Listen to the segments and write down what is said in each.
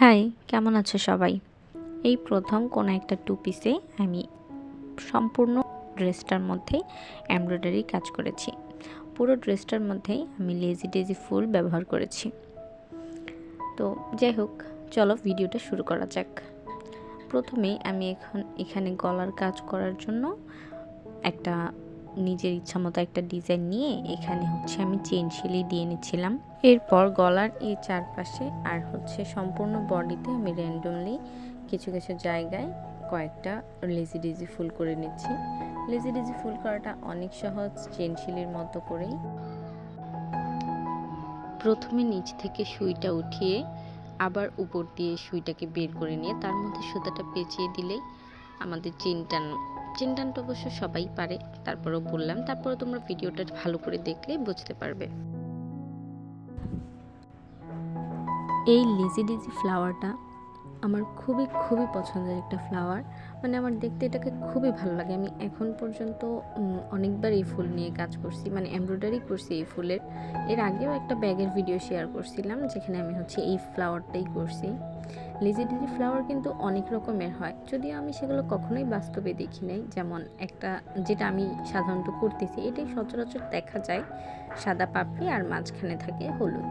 High, কেমন আছো সবাই? এই প্রথম কোনো একটা টু পিসে আমি সম্পূর্ণ ড্রেসটার মধ্যেই এমব্রয়ডারি কাজ করেছি। পুরো ড্রেসটার মধ্যেই আমি লেজি ডেজি ফুল ব্যবহার করেছি। তো যাই হোক, চলো ভিডিওটা শুরু করা যাক। প্রথমেই আমি এখন এখানে গলার কাজ করার জন্য একটা নিজের ইচ্ছা মতো একটা ডিজাইন নিয়ে এখানে হচ্ছে আমি চেন শিলি দিয়ে নিচ্ছিলাম। এরপর গলার এই চারপাশে আর হচ্ছে সম্পূর্ণ বডিতে আমি র্যান্ডমলি কিছু কিছু জায়গায় কয়েকটা লেজি ডিজি ফুল করে নিচ্ছি। লেজি ডিজি ফুল করাটা অনেক সহজ, চেন শিলির মতো করেই। প্রথমে নিচ থেকে সুইটা উঠিয়ে আবার উপর দিয়ে সুইটাকে বের করে নিয়ে তার মধ্যে সুতাটা পেঁচিয়ে দিলেই আমাদের চেন তো অবশ্য সবাই পারে, তারপরেও বললাম, তারপরে তোমরা ভিডিওটা ভালো করে দেখলে বুঝতে পারবে। এই লিজি ডিজি ফ্লাওয়ারটা আমার খুবই খুবই পছন্দের একটা ফ্লাওয়ার মানে আমার দেখতে এটাকে খুবই ভালো লাগে। আমি এখন পর্যন্ত অনেকবার এই ফুল নিয়ে কাজ করছি মানে এমব্রয়ডারি করছি এই ফুলের। এর আগেও একটা ব্যাগের ভিডিও শেয়ার করছিলাম, যেখানে আমি হচ্ছে এই ফ্লাওয়ারটাই করছি। লিজি ফ্লাওয়ার কিন্তু অনেক রকমের হয়। যদিও আমি সেগুলো কখনোই বাস্তবে দেখি নাই। যেমন একটা যেটা আমি সাধারণত করতেছি, এটাই সচরাচর দেখা যায়। সাদা পাপড়ি আর মাঝখানে থাকে হলুদ।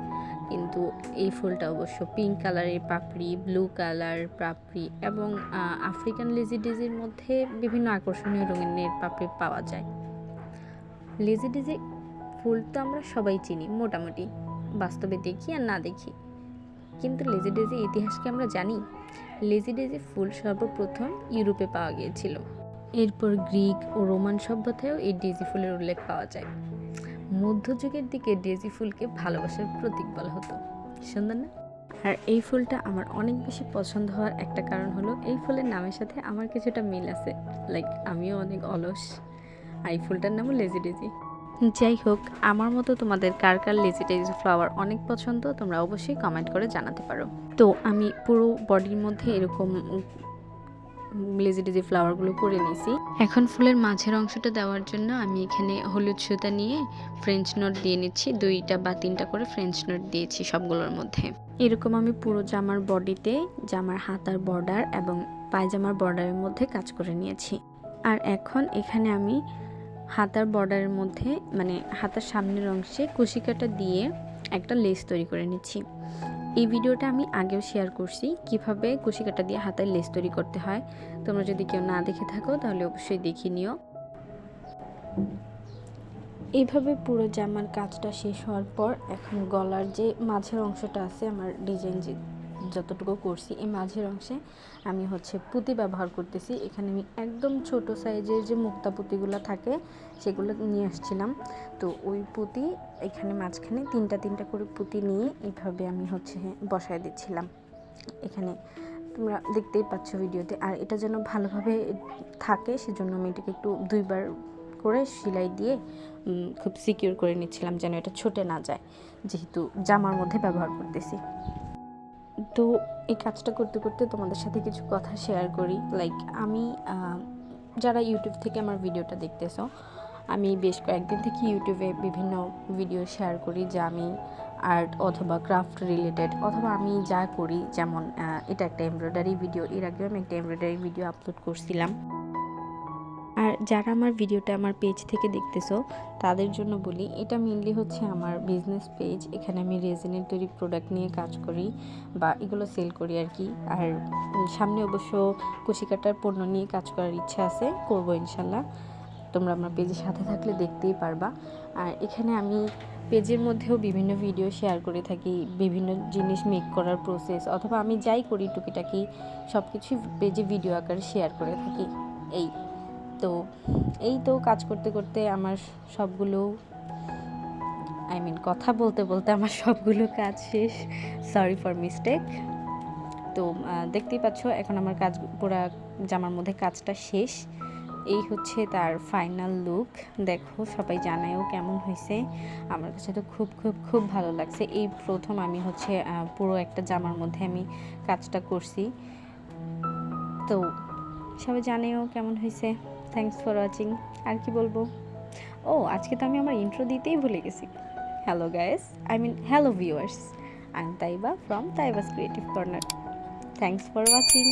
কিন্তু এই ফুলটা অবশ্য পিঙ্ক কালারের পাপড়ি ব্লু কালার পাপড়ি এবং আফ্রিকান লেজি ডিজির মধ্যে বিভিন্ন আকর্ষণীয় রঙিনের পাপড়ি পাওয়া যায়। লেজি ডিজি ফুল তো আমরা সবাই চিনি, মোটামুটি। বাস্তবে দেখি আর না দেখি। কিন্তু লেজি ডেজি ইতিহাসকে আমরা জানি? লেজি ডেজি ফুল সর্বপ্রথম ইউরোপে পাওয়া গিয়েছিল। এরপর গ্রিক ও রোমান সভ্যতায়ও এই ডেজি ফুলের উল্লেখ পাওয়া যায়। মধ্যযুগের দিকে ডেজি ফুলকে ভালোবাসার প্রতীক বলা হতো। সুন্দর না? আর এই ফুলটা আমার অনেক বেশি পছন্দ হওয়ার একটা কারণ হলো, এই ফুলের নামের সাথে আমার কিছুটা মিল আছে। লাইক আমিও অনেক অলস। আর এই ফুলটার নামও লেজি ডেজি। যাই হোক, আমার মতো তোমাদের কার কার লেজি ডেজি ফ্লাওয়ার অনেক পছন্দ, তোমরা অবশ্যই কমেন্ট করে জানাতে পারো। তো আমি পুরো বডির মধ্যে এরকম লেজি ডেজি ফ্লাওয়ারগুলো করে নিয়েছি। এখন ফুলের মাঝের অংশটা দেওয়ার জন্য আমি এখানে হলুদ সুতা নিয়ে ফ্রেঞ্চ নোট দিয়ে নিচ্ছি। দুইটা বা তিনটা করে ফ্রেঞ্চ নোট দিয়েছি সবগুলোর মধ্যে। এরকম আমি পুরো জামার বডিতে জামার হাতার বর্ডার এবং পায়জামার বর্ডারের মধ্যে কাজ করে নিয়েছি। আর এখন এখানে আমি হাতার বর্ডারের মধ্যে মানে হাতার সামনের অংশে কুশিকাটা দিয়ে একটা লেস তৈরি করে নিচ্ছি। এই ভিডিওটা আমি আগেও শেয়ার করছি, কীভাবে কুশি কাটা দিয়ে হাতের লেস তৈরি করতে হয়। তোমরা যদি কেউ না দেখে থাকো, তাহলে অবশ্যই দেখে নিও। এইভাবে পুরো জামার কাজটা শেষ হওয়ার পর এখন গলার যে মাঝের অংশটা আছে, আমার ডিজাইন যে যতটুকু করছি, এই মাঝের অংশে আমি হচ্ছে পুঁতি ব্যবহার করতেছি। এখানে আমি একদম ছোট সাইজের যে মুক্তা পুঁতিগুলো থাকে, সেগুলো নিয়ে আসছিলাম। তো ওই পুঁতি এখানে মাঝখানে তিনটা তিনটা করে পুঁতি নিয়ে এইভাবে আমি হচ্ছে বসায় দিচ্ছিলাম। এখানে তোমরা দেখতেই পাচ্ছ ভিডিওতে। আর এটা যেন ভালোভাবে থাকে, সেজন্য আমি এটাকে একটু দুইবার করে সেলাই দিয়ে খুব সিকিউর করে নিচ্ছিলাম যেন এটা ছুটে না যায়, যেহেতু জামার মধ্যে ব্যবহার করতেছি। তো এই কাজটা করতে করতে তোমাদের সাথে কিছু কথা শেয়ার করি। লাইক আমি যারা ইউটিউব থেকে আমার ভিডিওটা দেখতেছো, আমি বেশ কয়েকদিন থেকে ইউটিউবে বিভিন্ন ভিডিও শেয়ার করি যা আমি আর্ট অথবা ক্রাফট রিলেটেড অথবা আমি যা করি, যেমন এটা একটা এমব্রয়ডারি ভিডিও এর আগেও আমি একটা এমব্রয়ডারি ভিডিও আপলোড করছিলাম। আর যারা আমার ভিডিওটা আমার পেজ থেকে দেখতেছো, তাদের জন্য বলি, এটা মেনলি হচ্ছে আমার বিজনেস পেজ এখানে আমি রেজিনের তৈরি প্রোডাক্ট নিয়ে কাজ করি বা এগুলো সেল করি আর কি। আর সামনে অবশ্য কুশিকাটার পণ্য নিয়ে কাজ করার ইচ্ছা আছে, করব ইনশাল্লাহ। তোমরা আমার পেজের সাথে থাকলে দেখতেই পারবা। আর এখানে আমি পেজের মধ্যেও বিভিন্ন ভিডিও শেয়ার করে থাকি, বিভিন্ন জিনিস মেক করার প্রসেস অথবা আমি যাই করি টুকিটাকি সব কিছুই পেজে ভিডিও আকারে শেয়ার করে থাকি। এই তো এই তো কাজ করতে করতে আমার সবগুলো আই মিন কথা বলতে বলতে আমার সবগুলো কাজ শেষ। সরি ফর মিস্টেক তো দেখতেই পাচ্ছ, এখন আমার কাজ, পুরা জামার মধ্যে কাজটা শেষ। এই হচ্ছে তার ফাইনাল লুক দেখো, সবাই জানায়ও কেমন হয়েছে। আমার কাছে তো খুব খুব খুব ভালো লাগছে। এই প্রথম আমি হচ্ছে পুরো একটা জামার মধ্যে আমি কাজটা করছি। তো, সবাই জানেও কেমন হয়েছে? থ্যাংকস ফর ওয়াচিং আর কি বলব? ও, আজকে তো আমি আমার ইন্ট্রো দিতেই ভুলে গেছি। Hello guys I mean hello viewers I am Taiba from Taiba's creative corner thanks for watching